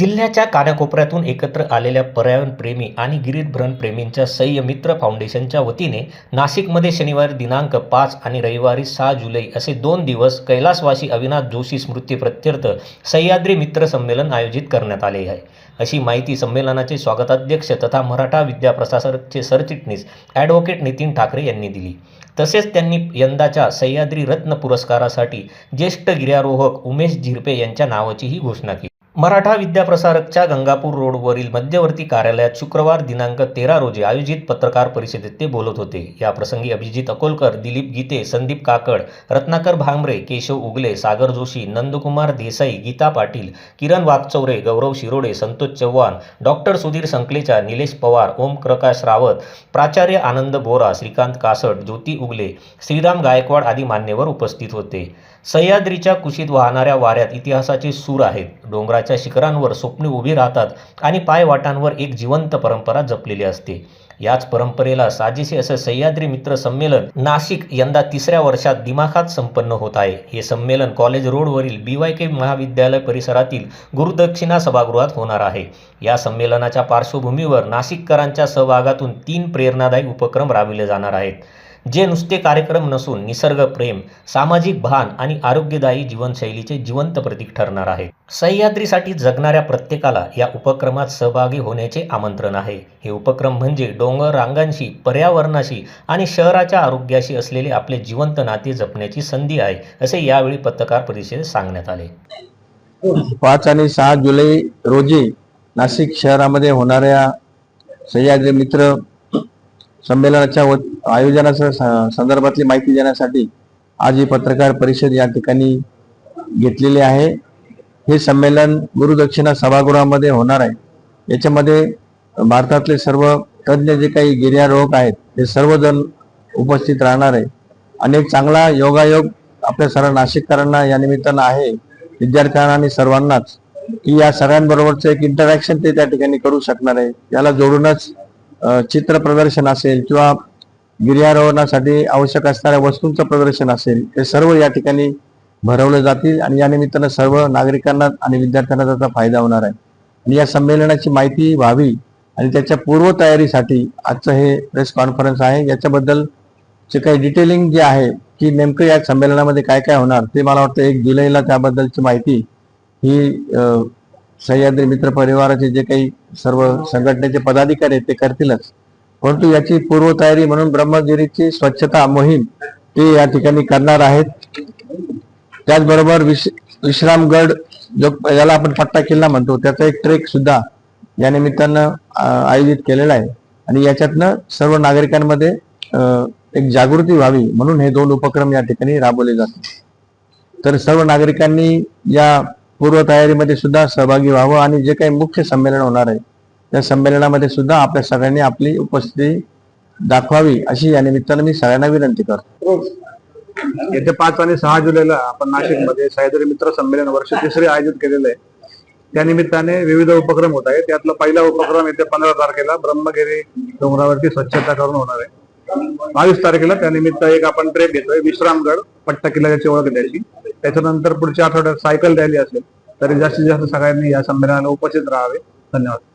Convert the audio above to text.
जिल्ह्याच्या कानाकोपऱ्यातून एकत्र आलेल्या पर्यावरणप्रेमी आणि गिरीभ्रमणप्रेमींच्या सह्य मित्र फाउंडेशनच्या वतीने नाशिकमध्ये शनिवारी दिनांक पाच आणि रविवारी सहा जुलै असे दोन दिवस कैलासवासी अविनाश जोशी स्मृती प्रत्यर्थ सह्याद्री मित्र संमेलन आयोजित करण्यात आले आहे. अशी माहिती संमेलनाचे स्वागताध्यक्ष तथा मराठा विद्या प्रशासकचे सरचिटणीस ॲडव्होकेट नितीन ठाकरे यांनी दिली. तसेच त्यांनी यंदाच्या सह्याद्री रत्न पुरस्कारासाठी ज्येष्ठ गिर्यारोहक उमेश झिरपे यांच्या नावाचीही घोषणा केली. मराठा विद्याप्रसारकच्या गंगापूर रोडवरील मध्यवर्ती कार्यालयात शुक्रवार दिनांक तेरा रोजी आयोजित पत्रकार परिषदेत ते बोलत होते. या प्रसंगी अभिजित अकोलकर दिलीप गीते संदीप काकड रत्नाकर भांबरे केशव उगले सागर जोशी नंदकुमार देसाई गीता पाटील किरण वाघचौरे गौरव शिरोडे संतोष चव्हाण डॉक्टर सुधीर संकलेचा निलेश पवार ओम प्रकाश रावत प्राचार्य आनंद बोरा श्रीकांत कासट ज्योती उगले श्रीराम गायकवाड आदी मान्यवर उपस्थित होते. सह्याद्रीच्या कुशीत वाहणाऱ्या वाऱ्यात इतिहासाचे सूर आहेत. डोंगराच्या शिखरांवर स्वप्ने उभी राहतात आणि पायवाटांवर एक जिवंत परंपरा जपलेली असते. याच परंपरेला साजेसे असं सह्याद्री मित्र संमेलन नाशिक यंदा तिसऱ्या वर्षात दिमाखात संपन्न होत आहे. हे संमेलन कॉलेज रोडवरील बी वाय के महाविद्यालय परिसरातील गुरुदक्षिणा सभागृहात होणार आहे. या संमेलनाच्या पार्श्वभूमीवर नाशिककरांच्या सहभागातून तीन प्रेरणादायी उपक्रम राबविले जाणार आहेत. जे नुसते कार्यक्रम नसून निसर्ग प्रेम सामाजिक भान आणि आरोग्यदायी जीवनशैलीचे जिवंत प्रतीक ठरणार आहे. सह्याद्रीसाठी जगणाऱ्या प्रत्येकाला या उपक्रमात सहभागी होण्याचे आमंत्रण आहे. हे उपक्रम म्हणजे डोंगर रांगांशी पर्यावरणाशी आणि शहराच्या आरोग्याशी असलेले आपले जिवंत नाते जपण्याची संधी आहे असे यावेळी पत्रकार परिषदेत सांगण्यात आले. पाच आणि सहा जुलै रोजी नाशिक शहरामध्ये होणाऱ्या सह्याद्री मित्र संमेलनाच्या व आयोजनाच्या स- संदर्भातली माहिती देण्यासाठी आज ही पत्रकार परिषद या ठिकाणी घेतलेली आहे. हे संमेलन गुरुदक्षिणा सभागृहामध्ये होणार आहे. याच्यामध्ये भारतातले सर्व तज्ज्ञ जे काही गिर्यारोहक आहेत ते सर्वजण उपस्थित राहणार आहे. आणि एक चांगला योगायोग आपल्या सर्व नाशिककरांना या निमित्तानं आहे. विद्यार्थ्यांना आणि सर्वांनाच. की या सगळ्यांबरोबरचं एक इंटरॅक्शन ते त्या ठिकाणी करू शकणार आहे. याला जोडूनच चित्र प्रदर्शन असेल किंवा गिर्यारोहणासाठी आवश्यक असणाऱ्या वस्तूंचं प्रदर्शन असेल हे सर्व या ठिकाणी भरवले जातील आणि या निमित्तानं सर्व नागरिकांना आणि विद्यार्थ्यांना त्याचा फायदा होणार आहे. आणि या संमेलनाची माहिती व्हावी आणि त्याच्या पूर्वतयारीसाठी आजचं हे प्रेस कॉन्फरन्स आहे. याच्याबद्दल जे काही डिटेलिंग जे आहे की नेमकं या संमेलनामध्ये काय काय होणार ते मला वाटतं एक जुलैला त्याबद्दलची माहिती ही सह्याद्री मित्र परिवाराचे जे काही सर्व संघटनेचे पदाधिकारी आहेत ते करतीलच. परंतु याची पूर्वतयारी म्हणून ब्रह्मगिरीची स्वच्छता मोहीम ते या ठिकाणी करणार आहेत. त्याचबरोबर विश विश्रामगड जो याला आपण पट्टा किल्ला म्हणतो त्याचा एक ट्रेक सुद्धा या निमित्तानं आयोजित केलेला आहे. आणि याच्यातनं सर्व नागरिकांमध्ये एक जागृती व्हावी म्हणून हे दोन उपक्रम या ठिकाणी राबवले जातात. तर सर्व नागरिकांनी या पूर्वतयारीमध्ये सुद्धा सहभागी व्हावं आणि जे काही मुख्य संमेलन होणार आहे त्या संमेलनामध्ये सुद्धा आपल्या सगळ्यांनी आपली उपस्थिती दाखवावी अशी या निमित्तानं मी सगळ्यांना विनंती करतो. येत्या पाच आणि सहा जुलैला आपण नाशिकमध्ये सह्याद्री मित्र संमेलन वर्ष तिसरे आयोजित केलेलं आहे. त्या निमित्ताने विविध उपक्रम होत आहेत. त्यातला पहिला उपक्रम येत्या पंधरा तारखेला ब्रह्मगिरी डोंगरावरती स्वच्छता करून होणार आहे. बावीस तारखेला त्यानिमित्त एक आपण ट्रेक घेतोय विश्रामगड पट्टा किल्ला त्याची ओळख द्यायची. त्याच्यानंतर पुढच्या आठवड्यात सायकल रॅली असेल तरी जास्तीत जास्त सगळ्यांनी या संमेलनाला उपस्थित राहावे. धन्यवाद.